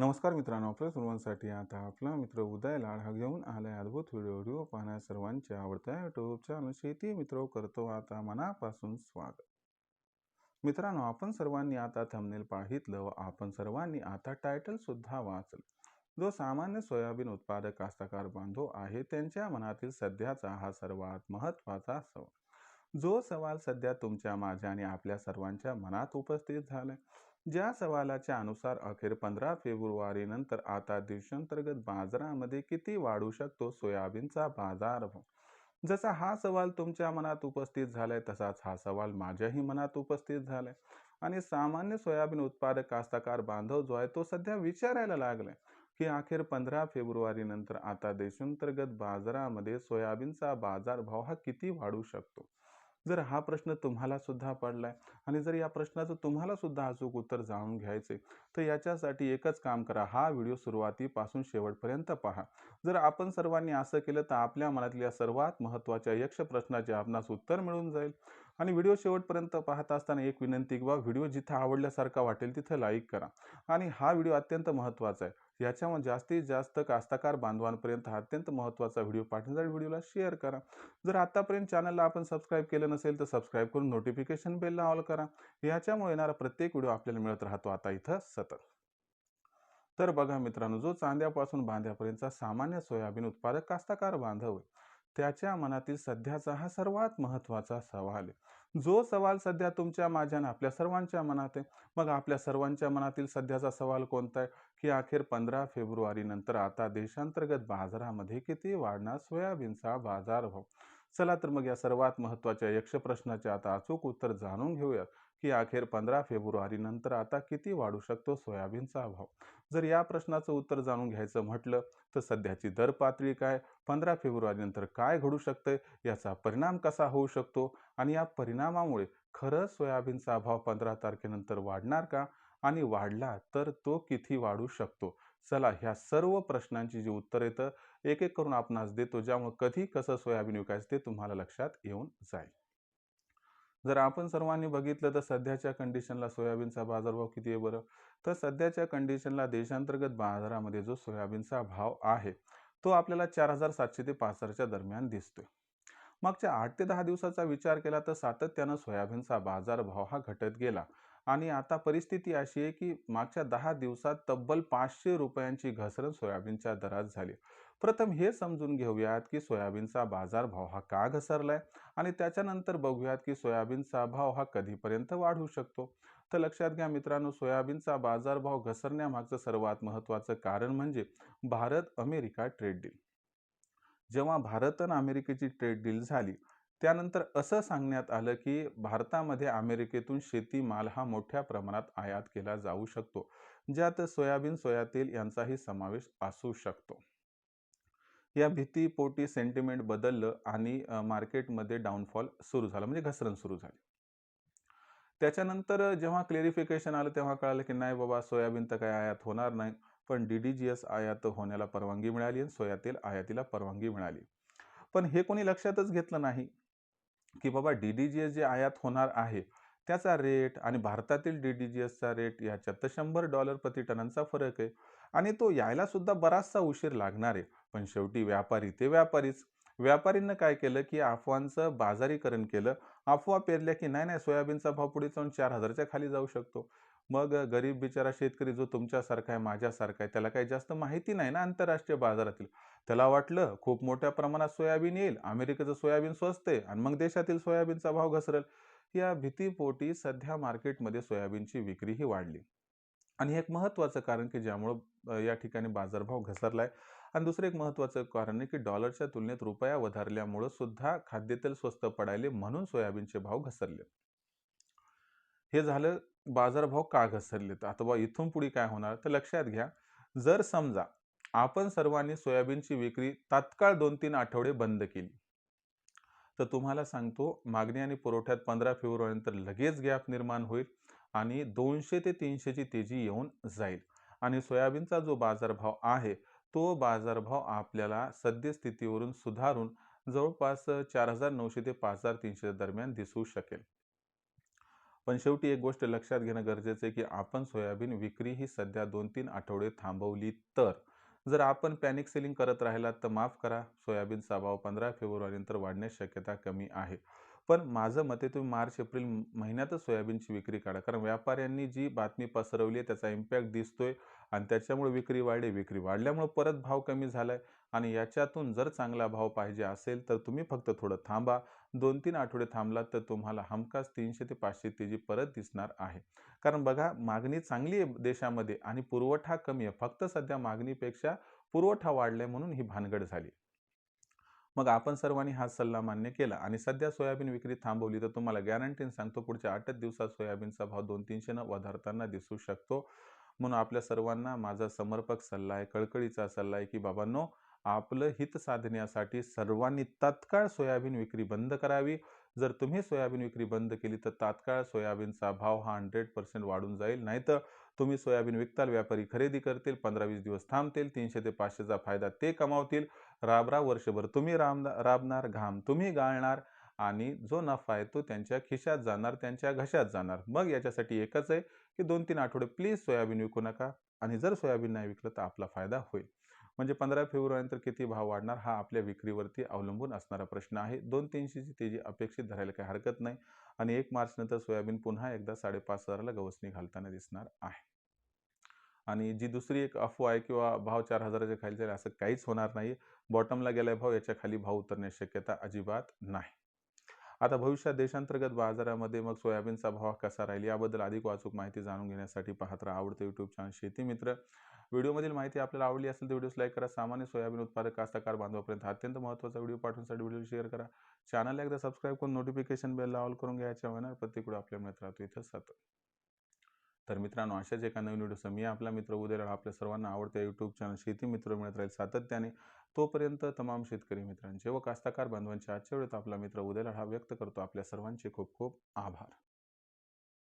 नमस्कार मित्रांनो आपल्या सर्वांसाठी आता आपला मित्र उदय लाड हा घेऊन आलाय अद्भुत व्हिडिओ व्हिडिओ पाहण्या सर्वांच्या आवडत्या युट्यूब चॅनल शेती मित्र करतो आता मनापासून स्वागत. मित्रांनो आपण सर्वांनी आता थंबनेल पाहितलं व आपण सर्वांनी आता टायटल सुद्धा वाचलं. जो सामान्य सोयाबीन उत्पादक कास्तकार बांधव आहे त्यांच्या मनातील सध्याचा हा सर्वात महत्त्वाचा सवाल. जो सवाल सध्या तुमच्या माझ्या आणि आपल्या सर्वांच्या मनात उपस्थित झालाय. ज्या सवालाच्या अनुसार अखेर पंधरा फेब्रुवारी नंतर आता देशांतर्गत बाजारामध्ये किती वाढू शकतो सोयाबीनचा बाजारभाव जसा हा सवाल तुमच्या मनात उपस्थित झालाय तसाच हा सवाल माझ्याही मनात उपस्थित झालाय. आणि सामान्य सोयाबीन उत्पादक कास्तकार बांधव जो आहे तो सध्या विचारायला लागलाय की अखेर पंधरा फेब्रुवारी नंतर आता देशांतर्गत बाजारामध्ये सोयाबीनचा बाजारभाव हा किती वाढू शकतो? जर हा प्रश्न तुम्हाला सुद्धा पडलाय आणि जर या प्रश्नाचं तुम्हाला सुद्धा अचूक उत्तर जाणून घ्यायचे तर याच्यासाठी एकच काम करा. हा व्हिडिओ सुरुवातीपासून शेवटपर्यंत पहा. जर आपण सर्वांनी असं केलं तर आपल्या मनातल्या सर्वात महत्त्वाच्या यक्ष प्रश्नाचे आपणास उत्तर मिळून जाईल. आणि व्हिडिओ शेवटपर्यंत पाहत असताना एक विनंती किंवा व्हिडिओ जिथं आवडल्यासारखा वाटेल तिथं लाईक करा. आणि हा व्हिडिओ अत्यंत महत्त्वाचा आहे. याच्यामध्ये जास्तीत जास्त कास्तकार बांधवांपर्यंत हा अत्यंत महत्त्वाचा व्हिडिओ पाठवण्यासाठी व्हिडिओला शेअर करा. जर आतापर्यंत चॅनलला आपण सबस्क्राईब केलं नसेल तर सबस्क्राईब करून नोटिफिकेशन बेलला ऑल करा. याच्यामुळे येणारा प्रत्येक व्हिडिओ आपल्याला मिळत राहतो आता इथं सतत. तर बघा मित्रांनो जो चांद्यापासून बांध्यापर्यंतचा सामान्य सोयाबीन उत्पादक कास्तकार बांधव आहे. त्याच्या मनातील सध्याचा हा सर्वात महत्त्वाचा सवाल आहे. जो सवाल सध्या तुमच्या माझ्या आपल्या सर्वांच्या मनात आहे. मग आपल्या सर्वांच्या मनातील सध्याचा सवाल कोणता आहे? की अखेर पंधरा फेब्रुवारी नंतर आता देशांतर्गत बाजारामध्ये किती वाढणार? सोयाबीनचा बाजार भाव चला तर मग या सर्वात महत्त्वाच्या यक्ष प्रश्नाचे आता अचूक उत्तर जाणून घेऊयात. की अखेर पंधरा फेब्रुवारी नंतर आता किती वाढू शकतो सोयाबीनचा भाव जर या प्रश्नाचं उत्तर जाणून घ्यायचं म्हटलं तर सध्याची दर पातळी काय? पंधरा फेब्रुवारी नंतर काय घडू शकतं याचा परिणाम कसा होऊ शकतो? आणि या परिणामामुळे खरंच सोयाबीनचा भाव पंधरा तारखेनंतर वाढणार का? आणि वाढला तर तो किती वाढू शकतो? चला ह्या सर्व प्रश्नांची जी उत्तर येतं एक एक करून आपणास देतो ज्यामुळे कधी कसं सोयाबीन विकायचं ते तुम्हाला लक्षात येऊन जाईल. जर आपण सर्वांनी बघितलं तर सध्याच्या कंडिशनला सोयाबीनचा बाजारभाव किती आहे बरं? तर सध्याच्या कंडिशनला देशांतर्गत बाजारामध्ये जो सोयाबीनचा भाव आहे तो आपल्याला चार हजार सातशे ते पाच हजारच्या दरम्यान दिसतोय. मागच्या आठ ते दहा दिवसाचा विचार केला तर सातत्यानं सोयाबीनचा बाजारभाव हा घटत गेला. आणि आता परिस्थिती अशी आहे की मागच्या दहा दिवसात तब्बल पाचशे रुपयांची घसरण सोयाबीनच्या दरात झाली. प्रथम हे समजून घेऊयात की सोयाबीनचा बाजारभाव हा का घसरलाय? आणि त्याच्यानंतर बघूयात की सोयाबीनचा भाव हा कधीपर्यंत वाढू शकतो? तर लक्षात घ्या मित्रांनो सोयाबीनचा बाजारभाव घसरण्यामागचं सर्वात महत्त्वाचं कारण म्हणजे भारत अमेरिका ट्रेड डील. जेव्हा भारत आणि अमेरिकेची ट्रेड डील झाली त्यानंतर असं सांगण्यात आलं की भारतामध्ये अमेरिकेतून शेतीमाल हा मोठ्या प्रमाणात आयात केला जाऊ शकतो ज्यात सोयाबीन सोयातील यांचाही समावेश असू शकतो. या भीतीपोटी सेंटिमेंट बदललं आणि मार्केटमध्ये डाऊनफॉल सुरू झाला म्हणजे घसरण सुरू झाली. त्याच्यानंतर जेव्हा क्लेरिफिकेशन आलं तेव्हा कळालं की नाही बाबा सोयाबीन तर काय आयात होणार नाही पण डी डी जी एस आयात होण्याला परवानगी मिळाली आणि सोयातील आयातीला परवानगी मिळाली. पण हे कोणी लक्षातच घेतलं नाही. की बाबा डी डी जी एस जे आयात होणार आहे त्याचा रेट आणि भारतातील डी डी जी एसचा रेट याच्यात तर शंभर डॉलर प्रति टनांचा फरक आहे. आणि तो यायला सुद्धा बराचसा उशीर लागणार आहे. पण शेवटी व्यापारी ते व्यापारीच. व्यापारींना काय केलं की अफवांचं बाजारीकरण केलं. अफवा पेरल्या की नाही नाही सोयाबीनचा भाव पुढे जाऊन चार हजारच्या खाली जाऊ शकतो. मग गरीब बिचारा शेतकरी जो तुमच्यासारखा आहे माझ्यासारखा आहे त्याला काही जास्त माहिती नाही ना आंतरराष्ट्रीय बाजारातील. त्याला वाटलं खूप मोठ्या प्रमाणात सोयाबीन येईल अमेरिकेचं सोयाबीन स्वस्त आहे आणि मग देशातील सोयाबीनचा भाव घसरेल. या भीतीपोटी सध्या मार्केटमध्ये सोयाबीनची विक्रीही वाढली. आणि हे एक महत्त्वाचं कारण की ज्यामुळं या ठिकाणी बाजारभाव घसरला आहे आणि दुसरं एक महत्त्वाचं कारण आहे की डॉलरच्या तुलनेत रुपया वधारल्यामुळं सुद्धा खाद्यतेल स्वस्त पडायले म्हणून सोयाबीनचे भाव घसरले. हे झालं बाजारभाव का घसरलेत? आता बा इथून पुढे काय होणार? तर लक्षात घ्या जर समजा आपण सर्वांनी सोयाबीनची विक्री तात्काळ दोन तीन आठवडे बंद केली तर तुम्हाला सांगतो मागणी आणि पुरवठ्यात पंधरा फेब्रुवारीनंतर लगेच गॅप निर्माण होईल आणि दोनशे ते तीनशेची तेजी येऊन जाईल. आणि सोयाबीनचा जो बाजारभाव आहे तो बाजारभाव आपल्याला सद्यस्थितीवरून सुधारून जवळपास चार हजार नऊशे ते पाच हजार तीनशे दरम्यान दिसू शकेल. पण शेवटी एक गोष्ट लक्षात घेणं गरजेचं आहे की आपण सोयाबीन विक्री ही सध्या दोन तीन आठवडे थांबवली तर. जर आपण पॅनिक सेलिंग करत राहिलात तर माफ करा सोयाबीनचा भाव पंधरा फेब्रुवारीनंतर वाढण्याची शक्यता कमी आहे. पण माझं मते तुम्ही मार्च एप्रिल महिन्यातच सोयाबीनची विक्री काढा. कारण व्यापाऱ्यांनी जी बातमी पसरवली आहे त्याचा इम्पॅक्ट दिसतोय आणि त्याच्यामुळे विक्री वाढली विक्री वाढल्यामुळे परत भाव कमी झाला आहे आणि याच्यातून जर चांगला भाव पाहिजे असेल तर तुम्ही फक्त थोडं थांबा. दोन तीन आठवडे थांबलात तर तुम्हाला हमखास तीनशे ते पाचशे तेजी परत दिसणार आहे. कारण बघा मागणी चांगली आहे देशामध्ये आणि पुरवठा कमी आहे. फक्त सध्या मागणीपेक्षा पुरवठा वाढलाय म्हणून ही भानगड झाली. मग आपण सर्वांनी हा सल्ला मान्य केला आणि सध्या सोयाबीन विक्री थांबवली तर तुम्हाला गॅरंटीन सांगतो पुढच्या आठच दिवसात सोयाबीनचा भाव दोन तीनशे न वधारताना दिसू शकतो. म्हणून आपल्या सर्वांना माझा समर्पक सल्ला आहे कळकळीचा सल्ला आहे की बाबांनो आपलं हित साधण्यासाठी सर्वांनी तत्काळ सोयाबीन विक्री बंद करावी. जर तुम्ही सोयाबीन विक्री बंद केली तर तात्काळ सोयाबीनचा भाव हा हंड्रेड पर्सेंट वाढून जाईल. नाहीतर तुम्ही सोयाबीन विकताल व्यापारी खरेदी करतील पंधरा वीस दिवस थांबतील तीनशे ते पाचशेचा फायदा ते कमावतील. राबरा वर्षभर तुम्ही राब राबणार घाम तुम्ही गाळणार आणि जो नफा आहे तो त्यांच्या खिशात जाणार त्यांच्या घशात जाणार. मग याच्यासाठी एकच आहे की दोन तीन आठवडे प्लीज सोयाबीन विकू नका आणि जर सोयाबीन नाही विकलं तर आपला फायदा होईल. म्हणजे पंधरा फेब्रुवारीनंतर किती भाव वाढणार हा आपल्या विक्रीवरती अवलंबून असणारा प्रश्न आहे. दोन तीनशेची तेजी अपेक्षित धरायला काही हरकत नाही आणि एक मार्चनंतर सोयाबीन पुन्हा एकदा साडेपाच हजाराला गवसणी घालताना दिसणार आहे. आणि जी दुसरी एक अफवा आहे किंवा भाव चार हजाराच्या खाली जाईल असं काहीच होणार नाही बॉटमला गेलाय भाव याच्या खाली भाव उतरण्याची शक्यता अजिबात नाही. आता भविष्यात देशांतर्गत बाजारामध्ये मग सोयाबीनचा भाव कसा राहील? याबद्दल अधिक वाचूक माहिती जाणून घेण्यासाठी पाहत राहा आवडतं यूट्यूब चॅनल शेती मित्र. व्हिडिओमधील माहिती आपल्याला आवडली असेल तर व्हिडिओ लाईक करा. सामान्य सोयाबीन उत्पादक कास्तकार बांधवापर्यंत अत्यंत महत्त्वाचा व्हिडिओ पाठवण्यासाठी व्हिडिओ शेअर करा. चॅनलला एकदा सबस्क्राईब करून नोटिफिकेशन बेल ऑल करून घ्यायच्या होणार प्रत्येक आपल्या मित्र राहतो. इथं सतत तर मित्रांनो अशाच एका नवीन व्हिडिओ मी आपला मित्र उद्या आपल्या सर्वांना आवडत्या यूट्यूब चॅनल शेती मित्र मिळत राहील सातत्याने. तोपर्यंत तमाम शेतकरी मित्रांचे व कास्तकार बांधवांचे आजच्या वेळेत आपला मित्र उद्याला हा व्यक्त करतो. आपल्या सर्वांचे खूप खूप आभार.